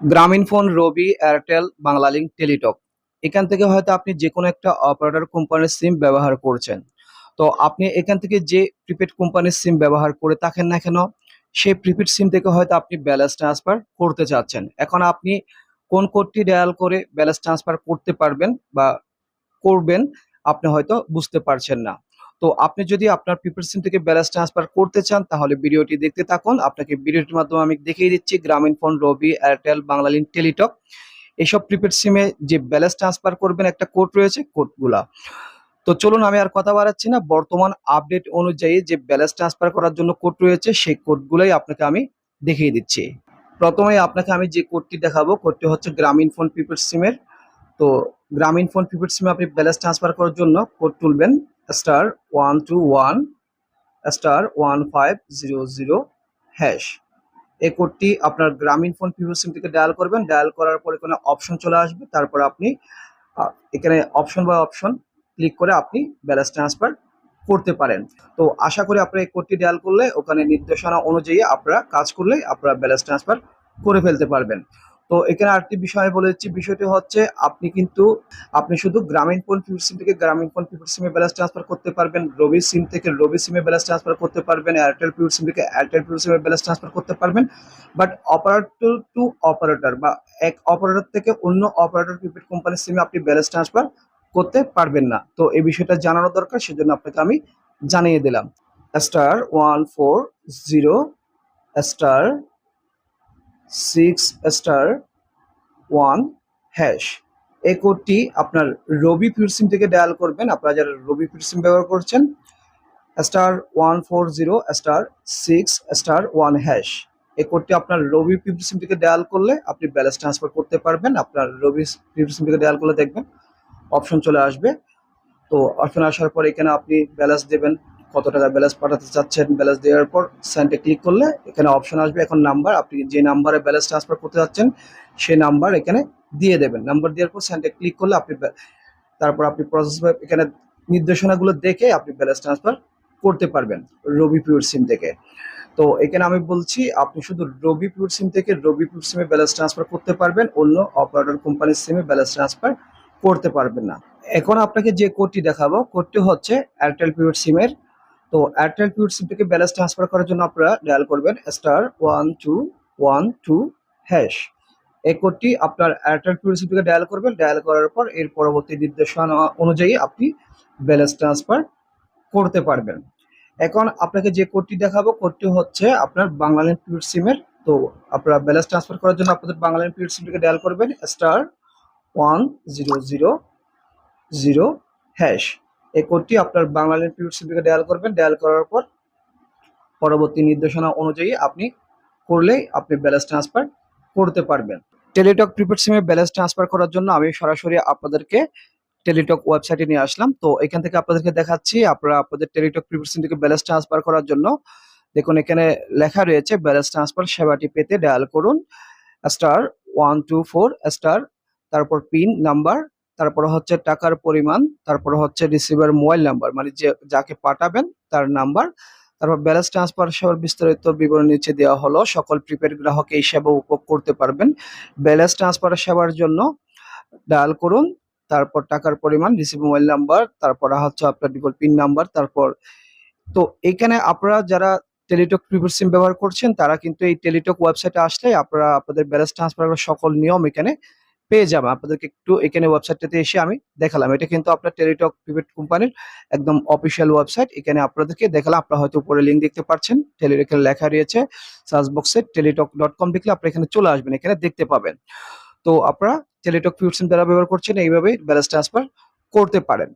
গ্রামীণ phone, Robi, Airtel, Banglalink, Teletalk. এখান থেকে হয়তো আপনি যে কোনো একটা অপারেটর কোম্পানির সিম ব্যবহার করছেন। তো আপনি এখান থেকে যে প্রিপেড কোম্পানির সিম ব্যবহার করে থাকেন না কেন, সেই প্রিপেড সিম থেকে হয়তো আপনি ব্যালেন্স ট্রান্সফার করতে চাচ্ছেন। এখন আপনি কোন কোডটি ডায়াল করে ব্যালেন্স ট্রান্সফার করতে পারবেন বা করবেন, আপনি হয়তো বুঝতে পারছেন না। তো আপনি যদি আপনার প্রিপেড সিম থেকে ব্যালেন্স ট্রান্সফার করতে চান, তাহলে ভিডিওটি দেখতে থাকুন। আপনাকে ভিডিওটির মাধ্যমে আমি দেখিয়ে দিচ্ছি গ্রামীণ ফোন রবি এয়ারটেল বাংলালিংক টেলিটক এইসব প্রিপেড সিমে যে ব্যালেন্স ট্রান্সফার করবেন, একটা কোড রয়েছে কোডগুলা তো চলুন, আমি আর কথা বাড়াচ্ছি না। বর্তমান আপডেট অনুযায়ী যে ব্যালেন্স ট্রান্সফার করার জন্য কোড রয়েছে, সেই কোডগুলোই আপনাকে আমি দেখিয়ে দিচ্ছি। প্রথমে আপনাকে আমি যে কোডটি দেখাবো কোডটি হচ্ছে গ্রামীণ ফোন প্রিপেড সিমের তো গ্রামীণ ফোন প্রিপেড সিমে আপনি ব্যালেন্স ট্রান্সফার করার জন্য কোড তুলবেন। Star one two one star one five zero zero hash এই কোডটি আপনার গ্রামীণ ফোন প্রিপেড সিম থেকে ডায়াল করবেন। ডায়াল করার পরে কোনো অপশন চলে আসবে। তারপর আপনি এখানে অপশন বা অপশন ক্লিক করে আপনি ব্যালেন্স ট্রান্সফার করতে পারেন। তো আশা করি আপনার এই কোডটি ডায়াল করলে ওখানে নির্দেশনা অনুযায়ী আপনারা কাজ করলে আপনারা ব্যালেন্স ট্রান্সফার করে ফেলতে পারবেন। তো এখানে আরেকটি বিষয় বলে দিচ্ছি, বিষয়টি হচ্ছে আপনি কিন্তু, আপনি শুধু গ্রামীণ ফোন প্রিপেড সিম থেকে গ্রামীণ ফোন প্রিপেড সিমে ব্যালেন্স ট্রান্সফার করতে পারবেন, রবি সিম থেকে রবি সিমে ব্যালেন্স ট্রান্সফার করতে পারবেন এয়ারটেল প্রিপেড সিম থেকে এয়ারটেল প্রিপেড সিমে ব্যালেন্স ট্রান্সফার করতে পারবেন। বাট অপারেটর টু অপারেটর বা এক অপারেটর থেকে অন্য অপারেটর প্রিপেড কোম্পানির সিমে আপনি ব্যালেন্স ট্রান্সফার করতে পারবেন না। তো এই বিষয়টা জানানো দরকার, সেজন্য আপনাকে আমি জানিয়ে দিলাম। Star one four zero star six star one hash এই কোডটি আপনার রবি ফিউর সিম থেকে ডায়াল করবেন। আপনারা যারা রবি ফিউর সিম ব্যবহার করছেন star one four zero star six star one hash এই কোডটি আপনার রবি ফিউর সিম থেকে ডায়াল করলে আপনি ব্যালেন্স ট্রান্সফার করতে পারবেন। আপনার রবি ফিউর সিম থেকে ডায়াল করলে দেখবেন অপশন চলে আসবে। তো অপশন আসার পর এখানে আপনি ব্যালেন্স দেবেন কত টাকা ব্যালেন্স পাঠাতে চাচ্ছেন ব্যালেন্স দেওয়ার পর সেন্টে ক্লিক করলে এখানে অপশন আসবে। এখন নাম্বার আপনি যে নাম্বারে ব্যালেন্স ট্রান্সফার করতে চাচ্ছেন, সেই নাম্বার এখানে দিয়ে দেবেন। নাম্বার দেওয়ার পর সেন্টে ক্লিক করলে আপনি তারপর আপনি প্রসেস এখানে নির্দেশনাগুলো দেখে আপনি ব্যালেন্স ট্রান্সফার করতে পারবেন রবি পিউর সিম থেকে। তো এখানে আমি বলছি, আপনি শুধু রবি পিউর সিম থেকে রবি পিউর সিমে ব্যালেন্স ট্রান্সফার করতে পারবেন, অন্য অপারেটর কোম্পানির সিমে ব্যালেন্স ট্রান্সফার করতে পারবেন না। এখন আপনাকে যে কোডটি দেখাবো কোডটি হচ্ছে এয়ারটেল পিউর সিমের তো এয়ারটেল পিউর সিম থেকে ব্যালেন্স ট্রান্সফার করার জন্য আপনারা ডায়াল করবেন star one two one two hash এই কোডটি আপনার এয়ারটেল পিউর সিম থেকে ডায়াল করবেন ডায়াল করার পর এর পরবর্তী নির্দেশনা অনুযায়ী আপনি ব্যালেন্স ট্রান্সফার করতে পারবেন। এখন আপনাকে যে কোডটি দেখাবো কোডটি হচ্ছে আপনার বাংলালিন পিউর সিমের তো আপনারা ব্যালেন্স ট্রান্সফার করার জন্য আপনাদের বাংলালিন পিউর সিম থেকে ডায়াল করবেন star one zero zero zero hash এই কোডটি আপনার বাংলালিন পিউর সিম থেকে ডায়াল করবেন। ডায়াল করার পর পরবর্তী নির্দেশনা অনুযায়ী আপনি করলেই আপনি ব্যালেন্স ট্রান্সফার করতে পারবেন। টেলিটক প্রিপেড সিমে ব্যালেন্স ট্রান্সফার করার জন্য আমি সরাসরি আপনাদেরকে টেলিটক ওয়েবসাইটে নিয়ে আসলাম। তো এখান থেকে আপনাদেরকে দেখাচ্ছি, আপনারা আপনাদের টেলিটক প্রিপেড সিম থেকে ব্যালেন্স ট্রান্সফার করার জন্য দেখুন এখানে লেখা রয়েছে ব্যালেন্স ট্রান্সফার সেবাটি পেতে ডায়াল করুন। Star one two four star তারপর পিন নাম্বার তারপর হচ্ছে টাকার পরিমাণ, তারপর হচ্ছে রিসিভার মোবাইল নাম্বার মানে যে, যাকে পাঠাবেন তার নাম্বার তারপর ব্যালেন্স ট্রান্সফার সেবার বিস্তারিত বিবরণ নিচে দেওয়া হলো, সকল প্রিপেড গ্রাহক এই সেবা উপভোগ করতে পারবেন। ব্যালেন্স ট্রান্সফার সেবার জন্য ডায়াল করুন, তারপর টাকার পরিমাণ রিসিভ মোবাইল নাম্বার তারপর হচ্ছে আপনার ডিফল্ট পিন নাম্বার তারপর তো এখানে আপনারা যারা টেলিটক প্রিপেড সিম ব্যবহার করছেন, তারা কিন্তু এই টেলিটক ওয়েবসাইটে আসলে আপনারা, আপনাদের ব্যালেন্স ট্রান্সফার সকল নিয়ম এখানে পেয়ে যাবে। আপনাদেরকে একটু এখানে ওয়েবসাইটটাতে এসে আমি দেখালাম। এটা কিন্তু আপনার টেলিটক প্রিভেট কোম্পানির একদম অফিসিয়াল ওয়েবসাইট এখানে আপনাদেরকে দেখালাম, আপনারা হয়তো উপরে লিঙ্ক দেখতে পাচ্ছেন। টেলিটকের লেখা রয়েছে সার্চ বক্সে টেলিটক ডট কম দেখলে আপনারা এখানে চলে আসবেন, এখানে দেখতে পাবেন। তো আপনারা টেলিটক সিম যারা ব্যবহার করছেন এইভাবে ব্যালেন্স ট্রান্সফার করতে পারেন।